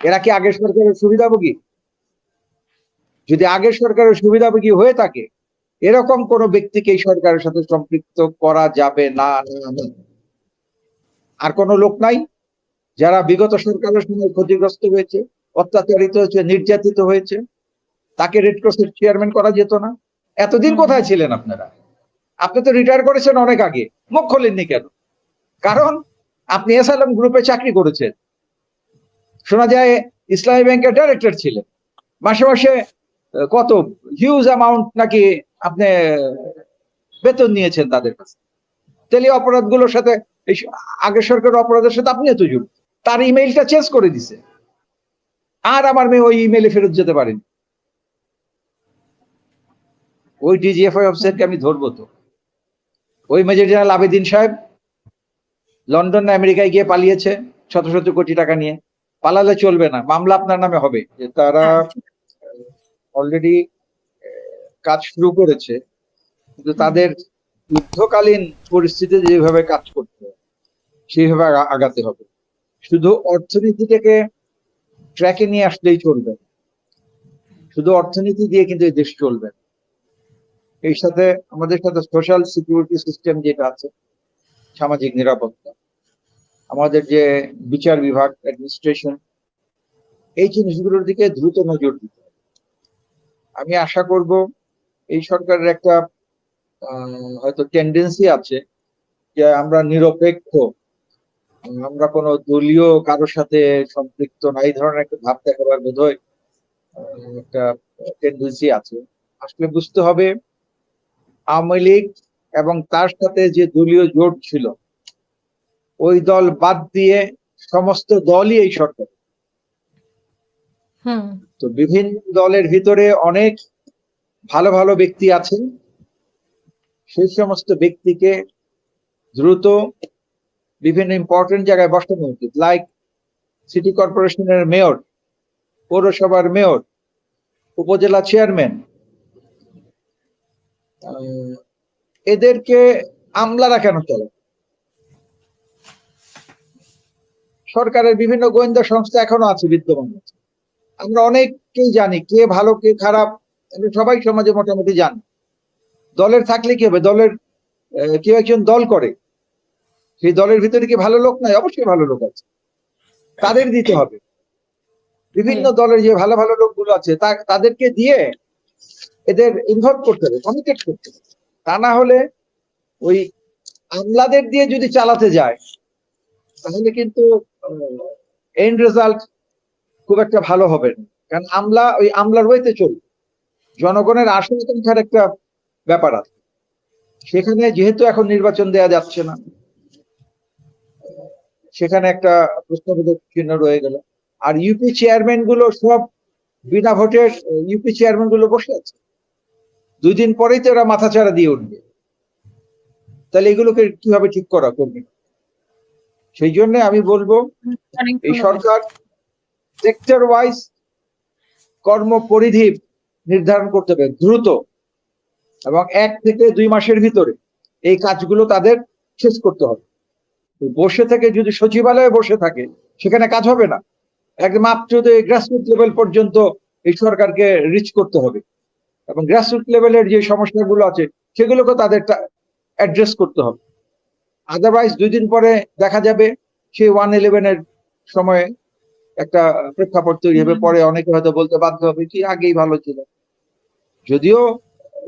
এরা কি আগের সরকারের সুবিধাভোগী? যদি আগের সরকারের সুবিধাভোগী হয়ে থাকে, এরকম কোন ব্যক্তিকে এই সরকারের সাথে সম্পৃক্ত করা যাবে না। আর কোন লোক নাই যারা বিগত সরকারের সময় ক্ষতিগ্রস্ত হয়েছে, অত্যাচারিত হয়েছে, নির্যাতিত হয়েছে, তাকে রেড ক্রসের চেয়ারম্যান করা যেত না। এতদিন কোথায় ছিলেন আপনারা? আপনি তো রিটায়ার করেছেন অনেক আগে। মুখ খোলেননি কেন? কারণ আপনি এসআলএম গ্রুপে চাকরি করেছেন। শোনা যায় ইসলামী ব্যাংকের ডাইরেক্টর ছিলেন। মাসে মাসে কত হিউজ অ্যামাউন্ট নাকি আপনি বেতন নিয়েছেন তাদের কাছে। এই অপরাধগুলোর সাথে, এই আগের সরকারের অপরাধের সাথে আপনি এত যুক্ত। তার ইমেইলটা চেঞ্জ করে দিছে। আর আমার মেয়ে ওই ইমেইলে ফেরত যেতে পারেনি। ওই ডিজিএফআই অফিসারকে আমি ধরবো তো। ওই মেজর জেনারেল আবেদিন সাহেব, লন্ডন আমেরিকায় গিয়ে পালিয়েছে, শত শত কোটি টাকা নিয়ে। পালালে চলবে না মামলা আপনার নামে হবে। যে তারা হ্যাঁ, অলরেডি কাজ শুরু করেছে কিন্তু তাদের যুদ্ধকালীন পরিস্থিতিতে যেভাবে কাজ করতে হবে সেইভাবে আগাতে হবে। শুধু অর্থনীতিটাকে ট্র্যাকে নিয়ে আসলেই চলবে শুধু অর্থনীতি দিয়ে কিন্তু এই দেশ চলবে। এই সাথে আমাদের সাথে সোশ্যাল সিকিউরিটি সিস্টেম যেটা আছে সামাজিক নিরাপত্তা। আমাদের যে বিচার বিভাগ অ্যাডমিনিস্ট্রেশন এই জিনিসগুলোর দিকে দ্রুত নজর দিতে হবে। আমি আশা করব এই সরকারের একটা হয়তো টেন্ডেন্সি আছে যে আমরা নিরপেক্ষ, আমরা কোনো দলীয় কারোর সাথে সম্পৃক্ত না, এই ধরনের একটা ভাব দেখাবার বোধ হয় একটা টেন্ডেন্সি আছে। আসলে বুঝতে হবে, আওয়ামী লীগ এবং তার সাথে যে দলীয় জোট ছিল ওই দল বাদ দিয়ে সমস্ত দলই এই সরকার। হুম। তো বিভিন্ন দলের ভিতরে অনেক ভালো ভালো ব্যক্তি আছেন। সেই সমস্ত ব্যক্তিকে দ্রুত বিভিন্ন ইম্পর্টেন্ট জায়গায় বসানো উচিত লাইক সিটি কর্পোরেশনের মেয়র পৌরসভার মেয়র উপজেলা চেয়ারম্যান এদেরকে আমলারা কেন চলে? সরকারের বিভিন্ন গোয়েন্দা সংস্থা এখনও আছে বিদ্যমান আছে। আমরা অনেককেই জানি কে ভালো কে খারাপ সবাই সমাজে মোটামুটি জানে। দলের থাকলে কি হবে? দলের কেউ একজন দল করে সেই দলের ভিতরে কি ভালো লোক নাই? অবশ্যই ভালো লোক আছে। তাদের দিতে হবে। বিভিন্ন দলের যে ভালো ভালো লোকগুলো আছে তাদেরকে দিয়ে এদের ইনভলভ করতে হবে কমিটেড করতে হবে। তা না হলে ওই আমলাদের দিয়ে যদি চালাতে যায় তাহলে কিন্তু এন্ড রেজাল্ট খুব একটা ভালো হবে না। কারণ আমলা, ওই আমলার ওয়েতে চলবে। জনগণের আসল একটা ব্যাপার আছে। সেখানে যেহেতু এখন নির্বাচন দেয়া যাচ্ছে না, সেখানে একটা প্রশ্নবোধক চিহ্ন রয়ে গেল। আর ইউপি চেয়ারম্যানগুলো সব বিনা ভোটের ইউপি চেয়ারম্যানগুলো বসে আছে। দুই দিন পরেই তো ওরা মাথাচাড়া দিয়ে উঠবে। তাহলে এগুলোকে কীভাবে ঠিক করা করবে? সেই জন্য আমি বলব এই সরকার সেক্টর ওয়াইজ কর্ম পরিধি নির্ধারণ করতে হবে দ্রুত এবং এক থেকে দুই মাসের ভিতরে এই কাজগুলো তাদের শেষ করতে হবে। বসে থেকে যদি সচিবালয়ে বসে থাকে সেখানে কাজ হবে না। একদম আপ টু গ্রাসরুট লেভেল পর্যন্ত এই সরকারকে রিচ করতে হবে। এবং গ্রাসরুট লেভেলের যে সমস্যাগুলো আছে সেগুলোকে তাদের অ্যাড্রেস করতে হবে। আদারওয়াইজ দুই দিন পরে দেখা যাবে সেই ওয়ান ইলেভেনের সময়ে একটা প্রেক্ষাপট তৈরি হবে। পরে অনেকে হয়তো বলতে বাধ্য হবে কি আগেই ভালো ছিল। যদিও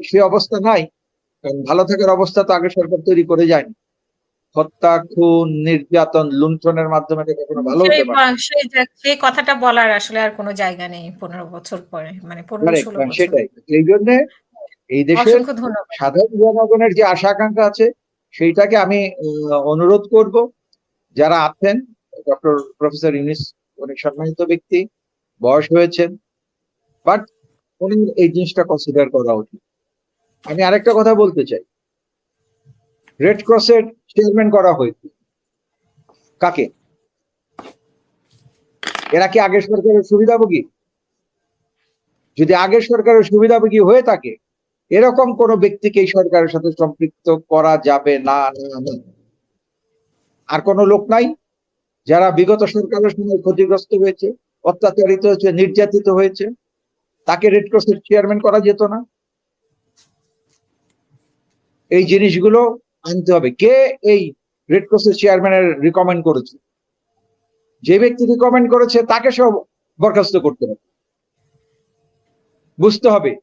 সে অবস্থা নাই কারণ ভালো থাকার অবস্থা তো আগে সরকার তৈরি করে যায়নি। হত্যা খুন নির্যাতন লুণ্ঠনের মাধ্যমে এটা কখনো ভালো হতে পারে সেই কথাটা বলার আসলে আর কোনো জায়গা নেই পনেরো বছর পরে মানে পনেরো ষোলো সেটাই। এই জন্য এই দেশের সাধারণ জনগণের যে আশা আকাঙ্ক্ষা আছে সেইটাকে আমি অনুরোধ করব। যারা আছেন, ডক্টর প্রফেসর ইউনিস অনেক সম্মানিত ব্যক্তি, বয়স হয়েছেন বাট উনি এই জিনিসটা কনসিডার করা উচিত। আমি আরেকটা কথা বলতে চাই। রেড ক্রসের চেয়ারম্যান করা হয়েছে। কাকে? এরা কি আগের সরকারের সুবিধাভোগী? যদি আগের সরকারের সুবিধাভোগী হয়ে থাকে এরকম কোন ব্যক্তিকে সরকারের সাথে সম্পৃক্ত করা যাবে না। আর কোন লোক নাই যারা বিগত সরকারের সময় ক্ষতিগ্রস্ত হয়েছে, অত্যাচারিত হয়েছে, নির্যাতিত হয়েছে, তাকে রেড ক্রসের চেয়ারম্যান করা যেত না। এই জিনিসগুলো আনতে হবে। কে এই রেড ক্রসের চেয়ারম্যানের রিকমেন্ড করেছে? যে ব্যক্তি রিকমেন্ড করেছে, তাকে সব বরখাস্ত করতে হবে। বুঝতে হবে।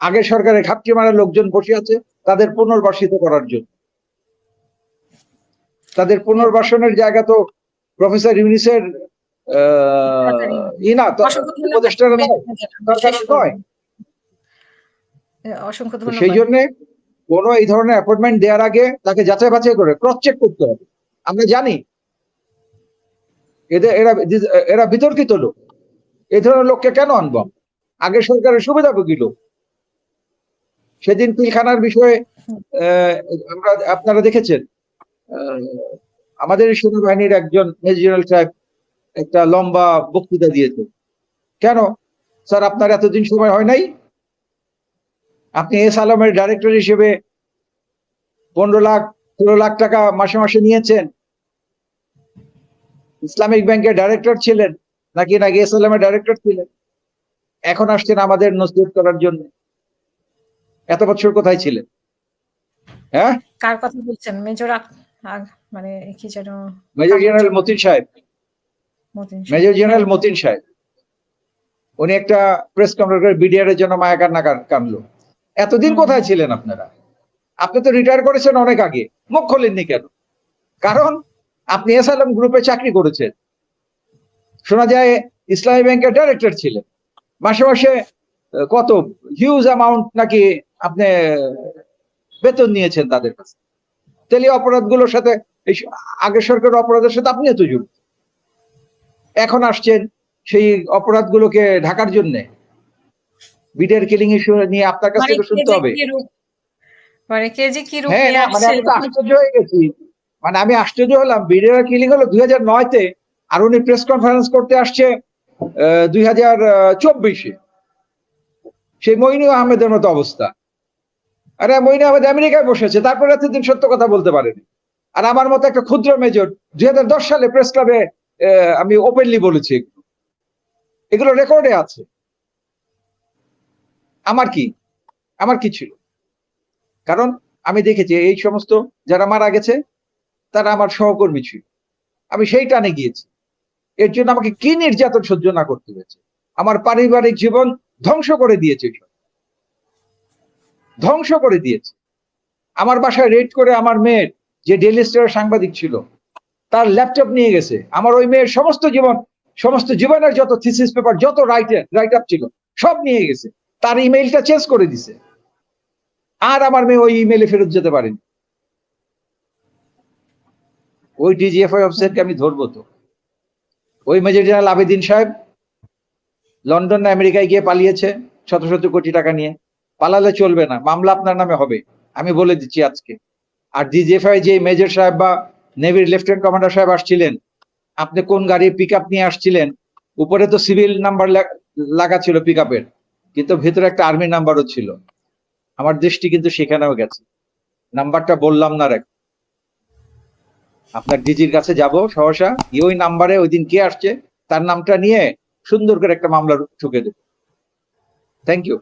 আগের সরকারের খাপটি মারা লোকজন বসে আছে তাদের পুনর্বাসিত করার জন্য। তাদের পুনর্বাসনের জায়গা তো প্রফেসর ইউনিসের আহ, ই না তো অসংখ্য ধন্যবাদ। উপদেষ্টারা নয় সরকার শেষ করব। নয় অসংখ্য তো ধন্যবাদ। সেই জন্য কোনো এই ধরনের অ্যাপয়েন্টমেন্ট দেওয়ার আগে তাকে যাচাই বাছাই করে ক্রস চেক করতে হবে। আমরা জানি এদের এরা এরা বিতর্কিত লোক। এই ধরনের লোককে কেন আনব? আগে সরকারের সুবিধা ভোগী লোক। সেদিন পিলখানার বিষয়ে আমরা, আপনারা দেখেছেন আমাদের সেনাবাহিনীর একজন মেজর জেনারেল সাহেব একটা লম্বা বক্তৃতা দিয়েছে কেন? স্যার, আপনার এতদিন সময় হয় নাই? আপনি এস আলমের ডাইরেক্টর হিসেবে পনেরো লাখ, ষোলো লাখ টাকা মাসে মাসে নিয়েছেন। ইসলামিক ব্যাংকের ডাইরেক্টর ছিলেন, নাকি নাকি এস আলমের ডাইরেক্টর ছিলেন? এখন আসছেন আমাদের নসিহত করার জন্য। এত বছর কোথায় ছিলেন? হ্যাঁ? কার কথা বলছেন? মেজর মানে কি যেন মেজর জেনারেল মতিন সাহেব। মেজর জেনারেল মতিন সাহেব। উনি একটা প্রেস কনফারেন্স করে বিডিআর এর জন্য মায়া কান্না কানলো। এতদিন কোথায় ছিলেন আপনারা? আপনি তো রিটায়ার করেছেন অনেক আগে। মুখ খোলেননি কেন? কারণ আপনি এস আলম গ্রুপে চাকরি করেছেন। শোনা যায় ইসলামী ব্যাংকের ডাইরেক্টর ছিলেন। মাসে মাসে কত? হিউজ অ্যামাউন্ট নাকি আপনি বেতন নিয়েছেন তাদের কাছে। তাহলে অপরাধগুলোর সাথে এই আগের সরকারের অপরাধের সাথে আপনিও তো জড়িত। এখন আসছেন সেই অপরাধগুলোকে ঢাকার জন্য। বিডের কিলিং ইস্যু নিয়ে আপনার কাছ মানে থেকে শুনতে কেজি হবে। কি মানে কি রূপ হ্যাঁ মানে আমি তো আশ্চর্য হয়ে গেছি। মানে আমি আশ্চর্য হলাম। বিডের কিলিং হলো দুই হাজার নয়তে আর উনি প্রেস কনফারেন্স করতে আসছে দুই হাজার চব্বিশে। সেই মইনু আহমেদের মতো অবস্থা। আরে মইনু আহমেদ আমেরিকায় বসেছে, তারপরে এতদিন সত্য কথা বলতে পারেনি। আর আমার মতো একটা ক্ষুদ্র মেজর, দুই হাজার দশ সালে প্রেস ক্লাবে আমি ওপেনলি বলেছি এগুলো। রেকর্ডে আছে। আমার কি? আমার কি ছিল? কারণ আমি দেখেছি এই সমস্ত যারা মারা গেছে, তারা আমার সহকর্মী ছিল। আমি সেই টানে গিয়েছি। এর জন্য আমাকে কি নির্যাতন সহ্য না করতে হয়েছে? আমার পারিবারিক জীবন ধ্বংস করে দিয়েছে এসব। ধ্বংস করে দিয়েছে। আমার বাসায় রেড করে আমার মেয়ের যে ডেলি স্টারের সাংবাদিক ছিল, তার ল্যাপটপ নিয়ে গেছে। আমার ওই মেয়ের সমস্ত জীবন, সমস্ত জীবনের যত থিসিস পেপার যত রাইটার রাইট আপ ছিল, সব নিয়ে গেছে। তার ইমেইলটা চেঞ্জ করে দিছে। আর আমার মেয়ে ওই ইমেইলে ফেরত যেতে পারেনি। ওই ডিজিএফআই অফিসারকে আমি ধরবো তো। ওই মেজর জেনারেল আবেদিন সাহেব, লন্ডন আমেরিকায় গিয়ে পালিয়েছে, শত শত কোটি টাকা নিয়ে। পালালে চলবে না, মামলা আপনার নামে হবে, আমি বলে দিচ্ছি আজকে। আর ডিজিএফআই যে মেজর সাহেব বা নেভির লেফটেন্যান্ট কমান্ডার সাহেব আসছিলেন, আপনি কোন গাড়ি পিক নিয়ে আসছিলেন, উপরে তো সিভিল নাম্বার লাগা ছিল পিক কিন্তু ভেতরে একটা আর্মি নাম্বারও ছিল। আমার দৃষ্টি কিন্তু সেখানেও গেছে। নাম্বারটা বললাম না রেখ আপনার ডিজির কাছে যাব, সহসা ওই নাম্বারে ওই দিন কে আসছে, তার নামটা নিয়ে সুন্দর করে একটা মামলা ঠুকে দেব। Thank you